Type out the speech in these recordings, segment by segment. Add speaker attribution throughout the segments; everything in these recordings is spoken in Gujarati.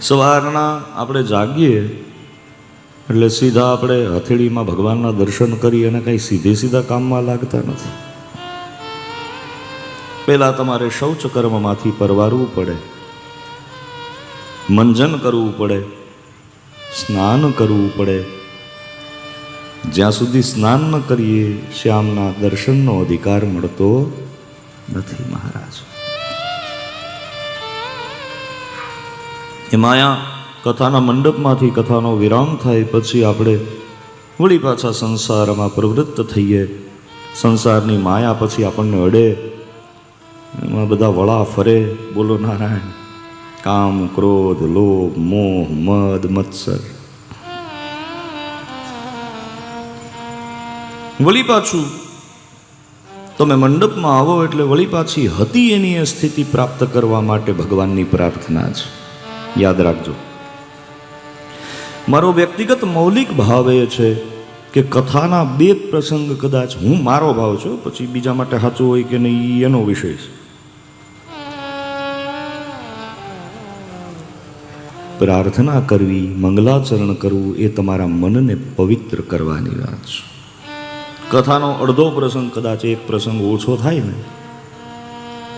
Speaker 1: સવારના આપણે જાગીએ, એટલે સીધા આપણે હથેળીમાં ભગવાનના દર્શન કરી અને કંઈ સીધે સીધા કામમાં લાગતા નથી. પહેલાં તમારે શૌચ કર્મમાંથી પરવારવું પડે, મંજન કરવું પડે, સ્નાન કરવું પડે. જ્યાં સુધી સ્નાન ન કરીએ, શ્યામના દર્શનનો અધિકાર મળતો નથી મહારાજ. એ માયા કથાના મંડપમાંથી કથાનો વિરામ થાય પછી આપણે વળી પાછા સંસારમાં પ્રવૃત્ત થઈએ. સંસારની માયા પછી આપણને અડે. એમાં બધા વળા ફરે. બોલો નારાયણ, કામ, ક્રોધ, લોભ, મોહ, મદ, મત્સર. વળી પાછું તમે મંડપમાં આવો એટલે વળી પાછી હતી એની સ્થિતિ પ્રાપ્ત કરવા માટે ભગવાનની પ્રાર્થના છે. યાદ રાખજો. મારો વ્યક્તિગત મૌલિક ભાવ એ છે કે કથાના બે પ્રસંગ કદાચ હું મારો ભાવ છું, પછી બીજા માટે સાચું હોય કે નહીં, એનો વિષય છે. પ્રાર્થના કરવી, મંગલાચરણ કરવું એ તમારા મનને પવિત્ર કરવાની વાત છે. કથાનો અડધો પ્રસંગ કદાચ એક પ્રસંગ ઓછો થાય ને,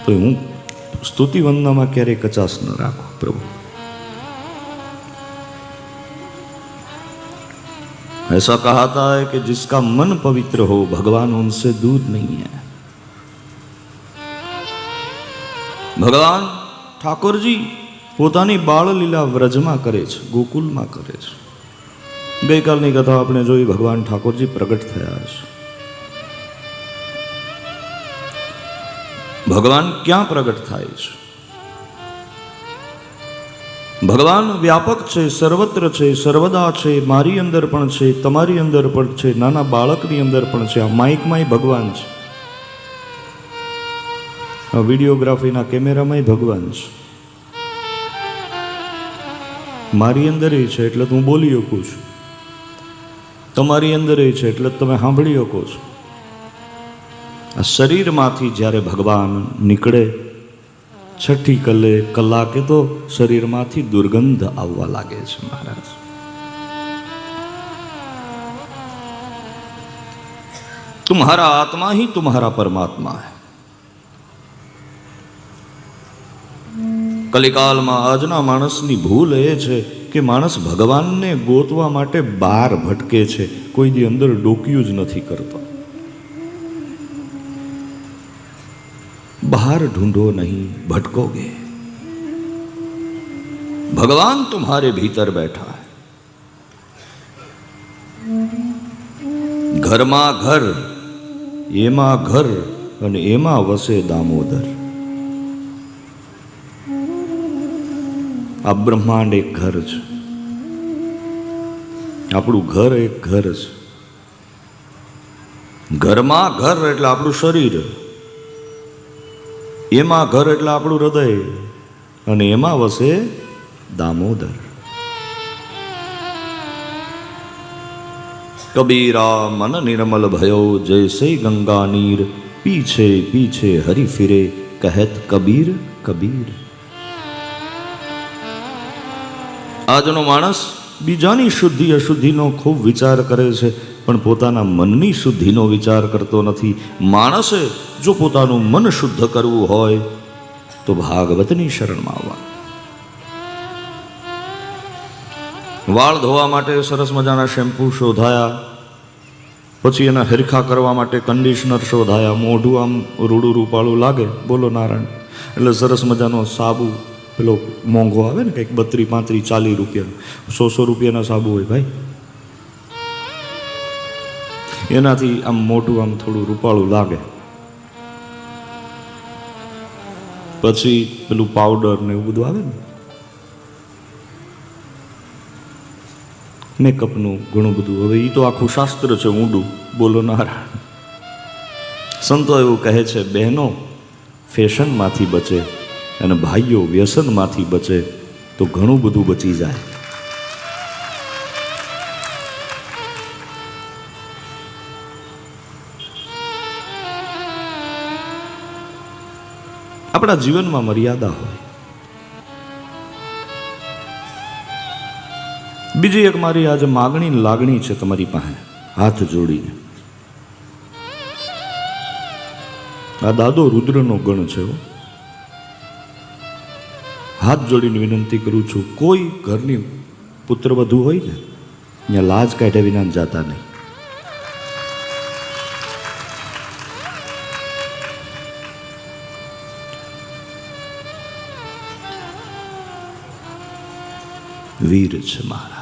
Speaker 1: તો હું સ્તુતિ વંદનામાં ક્યારેય કચાશ ન રાખો, પ્રભુ. ऐसा कहा है कि जिसका मन पवित्र हो भगवान उनसे दूर नहीं है ભગવાન ઠાકોરજી પોતાની બાળલીલા વ્રજમાં કરે છે ગોકુલમાં કરે છે ગઈકાલની કથા આપણે જોઈ ભગવાન ઠાકોરજી પ્રગટ થયા છે ભગવાન ક્યાં પ્રગટ થાય છે ભગવાન વ્યાપક છે, સર્વત્ર છે, સર્વદા છે, મારી અંદર પણ છે, તમારી અંદર પણ છે, નાના બાળકની અંદર પણ છે, આ માઇકમાંય ભગવાન છે. આ વિડીયોગ્રાફીના કેમેરામાંય ભગવાન છે. મારી અંદર એ છે એટલે હું બોલી શકું છું. તમારી અંદર એ છે એટલે તમે સાંભળી શકો છો. આ શરીરમાંથી જ્યારે ભગવાન નીકળે છઠ્ઠી કલે, કલાકે તો શરીરમાંથી દુર્ગંધ આવવા લાગે છે, મહારાજ. તુમ્હારા આત્મા હી તુમ્હારા પરમાત્મા હૈ. કલિકાલમાં આજના માણસની ભૂલ એ છે કે માણસ ભગવાનને ગોતવા માટે બહાર ભટકે છે. કોઈ દી અંદર ડોક્યું જ નથી કરતો. बाहर ढूंढो नहीं भटकोगे भगवान तुम्हारे भीतर बैठा है ઘરમાં ઘર એમાં ઘર અને એમાં વસે દામોદર આ બ્રહ્માંડ એક ઘર છે આપણું ઘર એક ઘર છે ઘરમાં ઘર એટલે આપણું શરીર એમાં ઘર એટલે આપણું હૃદય. અને એમાં વસે દામોદર. કબીરા મન નિર્મલ ભયો જૈસે ગંગા નીર, પીછે પીછે હરી ફિરે, કહેત કબીર કબીર. આજનો માણસ બીજાની શુદ્ધિ અશુદ્ધિનો ખૂબ વિચાર કરે છે. પણ પોતાના મનની શુદ્ધિનો વિચાર કરતો નથી. માણસે જો પોતાનું મન શુદ્ધ કરવું હોય, તો ભાગવતની શરણમાં આવવા વાળ ધોવા માટે સરસ મજાના શેમ્પૂ શોધાયા. પછી એના હિરખા કરવા માટે કન્ડિશનર શોધાયા. મોઢું આમ રૂડું રૂપાળું લાગે. બોલો નારાયણ, એટલે સરસ મજાનો સાબુ, પેલો મોંઘો આવે ને કંઈક બત્રી પાંત્રી ચાલીસ રૂપિયા સો સો રૂપિયાના સાબુ હોય ભાઈ. એનાથી આમ મોટું આમ થોડું રૂપાળું લાગે. પછી પેલું પાવડર ને એવું બધું આવે ને? મેકઅપનું ઘણું બધું. હવે એ તો આખું શાસ્ત્ર છે ઊંડું. બોલો નારાયણ. સંતો એવું કહે છે, બહેનો ફેશનમાંથી બચે અને ભાઈઓ વ્યસનમાંથી બચે તો ઘણું બધું બચી જાય. આપણા જીવનમાં મર્યાદા હોય. બીજી એક મારી આજે માગણી લાગણી છે તમારી પાસે. હાથ જોડીને. આ દાદો રુદ્રનો ગણ છે હાથ જોડીને વિનંતી કરું છું, કોઈ ઘરની પુત્રવધુ હોય ને, ત્યાં લાજ કાઢ્યા વિના જાતા નહીં. વીર છે મારા.